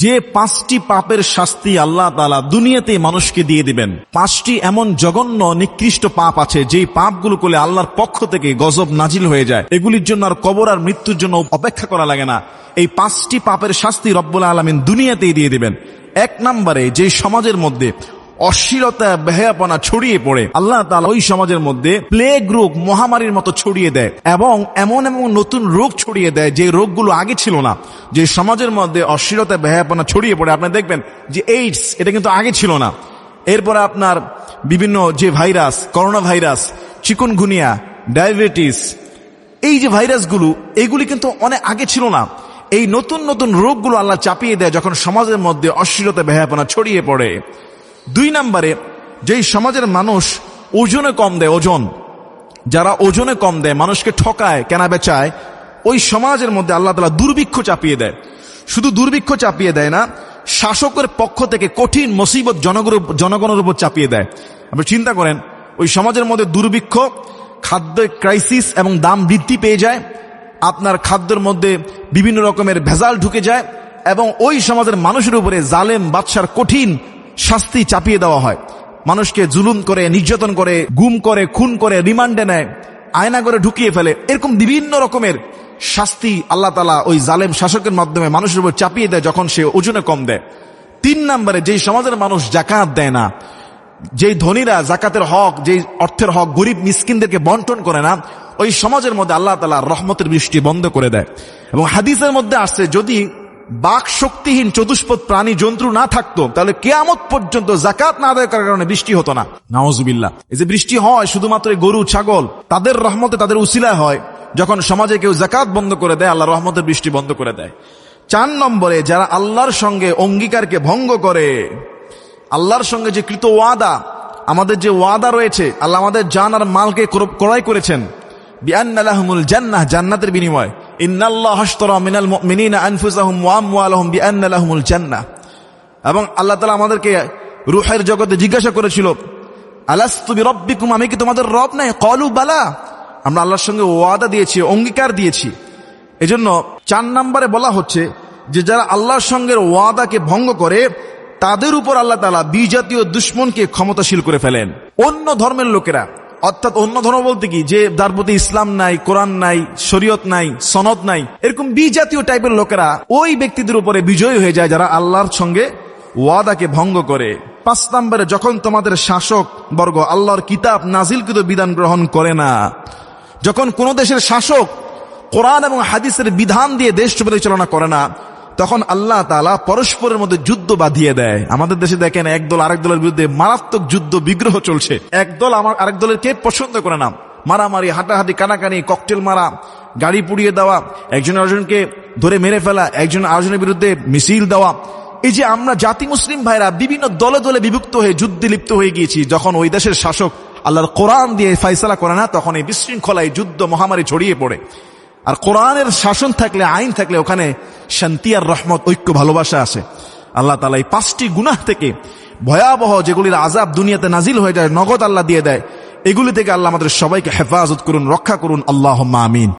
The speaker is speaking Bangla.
যে পাঁচটি পাপের শাস্তি আল্লাহ তালা দুনিয়াতে মানুষকে দিয়ে দিবেন। পাঁচটি এমন জঘন্য, নিকৃষ্ট পাপ আছে, যেই পাপগুলো করলে আল্লাহর পক্ষ থেকে গজব নাজিল হয়ে যায়। এগুলির জন্য আর কবর আর মৃত্যুর জন্য অপেক্ষা করা লাগে না। এই পাঁচটি পাপের শাস্তি রব্বুল আলমিন দুনিয়াতেই দিয়ে দিবেন। এক নম্বরে যে সমাজের মধ্যে অশ্লীলতা, বেহায়াপনা ছড়িয়ে পড়ে। আল্লাহ তালা ওই সমাজের মধ্যে প্লেগ রোগ মহামারীর মতো ছড়িয়ে দেয় এবং এমন এমন নতুন রোগ ছড়িয়ে দেয় যে রোগগুলো আগে ছিল না। যে সমাজের মধ্যে অশ্লীলতা, বেহায়াপনা ছড়িয়ে পড়ে, আপনি দেখবেন যে এইডস এটা কিন্তু আগে ছিল না। এরপরে আপনার বিভিন্ন যে virus corona virus chikungunya, diabetes, এই যে ভাইরাসগুলো এইগুলি কিন্তু অনেক আগে ছিল না। এই নতুন নতুন রোগগুলো আল্লাহ চাপিয়ে দেয় যখন সমাজের মধ্যে অশ্লীলতা, বেহায়াপনা ছড়িয়ে পড়ে। দুই নম্বরে, যেই সমাজের মানুষ ওজনে কম দেয়, ওজন। যারা ওজনে কম দেয়, মানুষকে ঠকায়, কেনা বেচায়, ওই সমাজের মধ্যে আল্লাহ তালা দুর্ভিক্ষ চাপিয়ে দেয়। শুধু দুর্ভিক্ষ চাপিয়ে দেয় না, শাসকের পক্ষ থেকে কঠিন মুসিবত জনগণের জনগণের উপর চাপিয়ে দেয়। আপনি চিন্তা করেন, ওই সমাজের মধ্যে দুর্ভিক্ষ, খাদ্য ক্রাইসিস এবং দাম বৃদ্ধি পেয়ে যায়, আপনার খাদ্যের মধ্যে বিভিন্ন রকমের ভেজাল ঢুকে যায়, এবং ওই সমাজের মানুষের উপরে জালেম, বাদশার কঠিন শাস্তি চাপিয়ে দেওয়া হয়। মানুষকে জুলুম করে, নির্যাতন করে, গুম করে, খুন করে, রিমান্ডে নেয় আয়না করে ঢুকিয়ে ফেলে, এরকম বিভিন্ন রকমের শাস্তি আল্লাহ তালা ওই জালেম শাসকের মাধ্যমে মানুষের উপর চাপিয়ে দেয় যখন সে ওজনে কম দেয়। তিন নম্বরে, যেই সমাজের মানুষ জাকাত দেয় না, যেই ধনীরা জাকাতের হক, যেই অর্থের হক গরিব মিসকিনদেরকে বন্টন করে না, ওই সমাজের মধ্যে আল্লাহ তালা রহমতের বৃষ্টি বন্ধ করে দেয়। এবং হাদিসের মধ্যে আসছে, যদি বাক শক্তিহীন চতুষ্পদ প্রাণী জন্তু না থাকতো, তাহলে কেয়ামত পর্যন্ত জাকাত না আদায় করার কারণে বৃষ্টি হতো না। নাওজুবিল্লা এই যে বৃষ্টি হয়, শুধুমাত্র গরু, ছাগল, তাদের রহমতে তাদের উসিলায় হয়, যখন সমাজে কেউ জাকাত বন্ধ করে দেয় আল্লাহ রহমতের বৃষ্টি বন্ধ করে দেয়। চার নম্বরে, যারা আল্লাহর সঙ্গে অঙ্গীকারকে ভঙ্গ করে, আল্লাহর সঙ্গে যে কৃত ওয়াদা, আমাদের যে ওয়াদা রয়েছে, আল্লাহ আমাদের জান আর মালকে ক্র- ক্রয় করেছেন। বিআন্নালাহুমুল জান্নাহ, জান্নাতের বিনিময়। জান্নাহ এবং আল্লাহ আমাদেরকে রূহের জগতে জিজ্ঞাসা করেছিল, আলাস্তু বিরাব্বিকুম? আমি কি তোমাদের রব নাই? কলু, বালা। আমরা আল্লাহর সঙ্গে ওয়াদা দিয়েছি, অঙ্গীকার দিয়েছি। এজন্য চার নম্বরে বলা হচ্ছে যে, যারা আল্লাহর সঙ্গে ওয়াদাকে ভঙ্গ করে, তাদের উপর আল্লাহ তালা বিজাতীয় দুশ্মনকে ক্ষমতাশীল করে ফেলেন। অন্য ধর্মের লোকেরা অর্থাৎ অন্য ধর্ম বলতে কি? যে যার প্রতি ইসলাম নাই, কোরআন নাই, শরীয়ত নাই, সনদ নাই, এরকম বিজাতীয় টাইপের লোকেরা ওই ব্যক্তিদের উপরে বিজয়ী হয়ে যায় যারা আল্লাহর সঙ্গে ওয়াদাকে ভঙ্গ করে। পাঁচ নম্বরে, যখন তোমাদের শাসক বর্গ আল্লাহর কিতাব নাজিলকৃত বিধান গ্রহণ করে না, যখন কোন দেশের শাসক কোরআন এবং হাদিসের বিধান দিয়ে দেশ পরিচালনা করে না তখন আল্লাহ তালা পরস্পরের মধ্যে যুদ্ধ বাঁধিয়ে দেয়। আমাদের দেশে দেখেন এক দল আরেক দলের বিরুদ্ধে মারাত্মক যুদ্ধ, বিগ্রহ চলছে। এক দল আমার আরেক দলের কে পছন্দ করে না। মারামারি, হাঁটাহাঁটি, কানাকানি ককটেল মারা, গাড়ি পুড়িয়ে দেওয়া, একজন আরেকজনকে ধরে মেরে ফেলা, একজন আরেকজনের বিরুদ্ধে মিছিল দেওয়া। এই যে আমরা জাতি মুসলিম ভাইরা বিভিন্ন দলে দলে বিভক্ত হয়ে যুদ্ধে লিপ্ত হয়ে গিয়েছি, যখন ওই দেশের শাসক আল্লাহর কোরআন দিয়ে ফাইসলা করে না, তখন এই বিশৃঙ্খলায় যুদ্ধ, মহামারী ছড়িয়ে পড়ে। আর কোরআনের শাসন থাকলে, আইন থাকলে ওখানে শান্তি আর রহমত, ঐক্য, ভালোবাসা আসে আল্লাহ তালা এই পাঁচটি গুনাহ থেকে ভয়াবহ যেগুলির আজাব দুনিয়াতে নাজিল হয়ে যায়, নগদ আল্লাহ দিয়ে দেয়, এগুলি থেকে আল্লাহ আমাদের সবাইকে হেফাজত করুন, রক্ষা করুন। আল্লাহ আমিন।